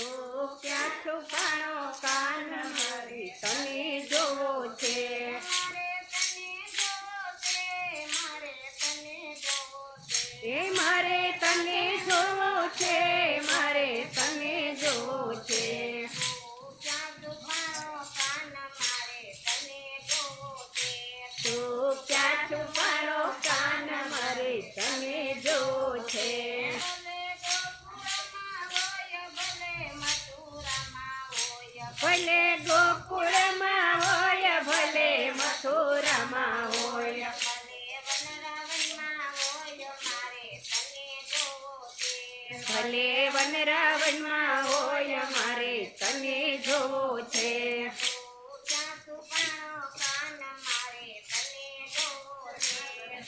ક્યાં છુપાણો કાન મારે તને જોવો છે. મારે તને જોવો છે. ગોકુળમાં હોય, ભલે મથુરામાં હોય. ભલે વનરાવનમાં હોય, મારે તને જોવો છે.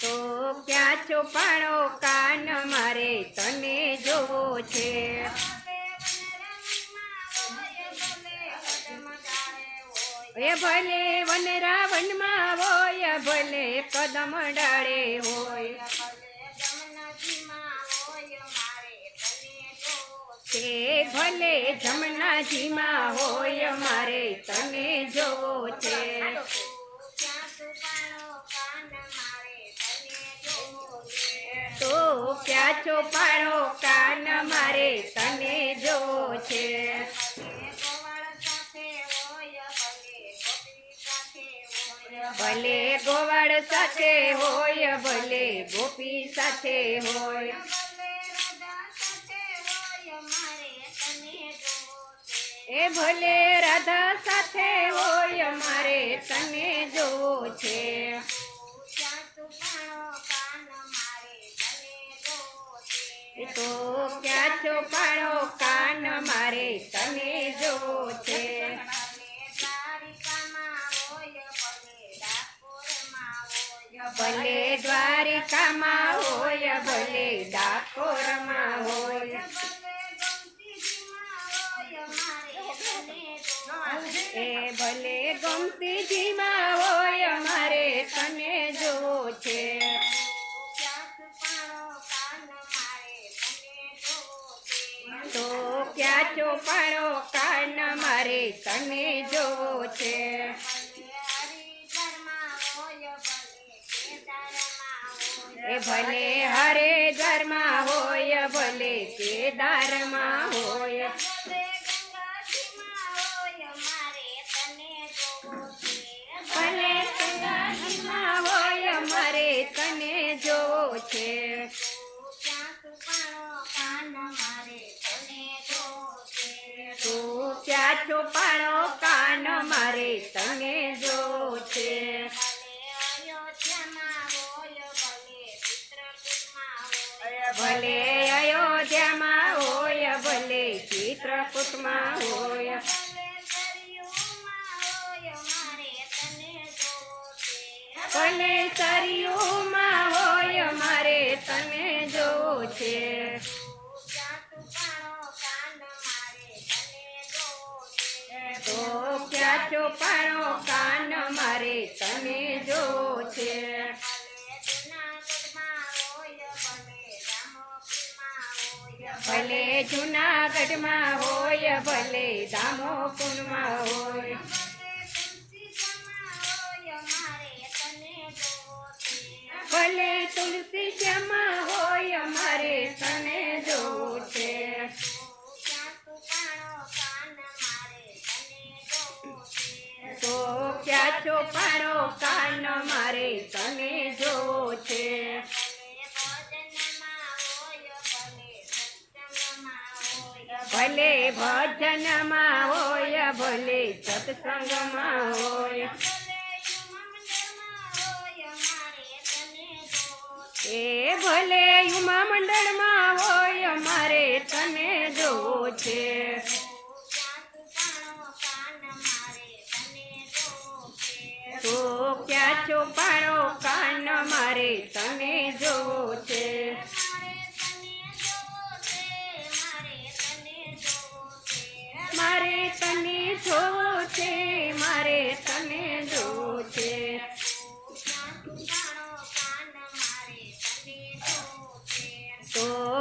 તો ક્યાં ચોપાણો કાન મારે તને જોવો છે? એ ભલે વનરાવનમાં હોય, ભલે કદમ ડાળે હોય. તે ભલે જમનાજીમાં હોય, મારે તને જોવો છે. તો ક્યાં ચોપાળો કાન મારે તને જોવો છે? ભલે ગોવાળ સાથે હોય, ભલે ગોપી સાથે હોય. એ ભલે રાધા સાથે હોય, મારે તને જોવો છે. તો ક્યાં છો પાડો કાન મારે તને ભલે દ્વારિકામાં હોય, ભલે ડાકોરમાં હોય. એ ભલે ગમતીજીમાં હોય મારે તને જોવો છે. તો ક્યાં ચોપાળો કાન, મારે તને જોવો છે. એ ભલે હરે ઘરમાં હોય, ભલે કેદારમાં હોય. ભલે કેદારમાં હોય, મારે તને જોવો છે તો ક્યાં ચોપાડો કાન, મારે તને જોવો છે ભલે અયોધ્યામાં હોય, ભલે ચિત્રકૂટમાં હોય. ભલે સરિયુમાં હોય, મારે તને જોવો છે તો ક્યાં ચોપાણો કાન મારે તને જોવો છે ભલે જુનાગઢમાં હોય, ભલે દામોકુંડમાં હોય. ભલે તુલસી શ્યામા હોય મારે તને જોવો છે તો ક્યાં ચોપાડો કાન મારે તને જોવો છે ભલે ભજનમાં હોય, ભલે સત્સંગમાં હોય. એ ભલે યુમા મંડળમાં હોય મારે તને જોવો છે. તો ક્યાં ચોપાડો કાન, મારે તને જોવો છે.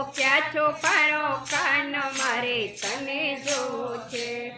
ક્યાં છો પાણો કાન મારે તને જોવો છે.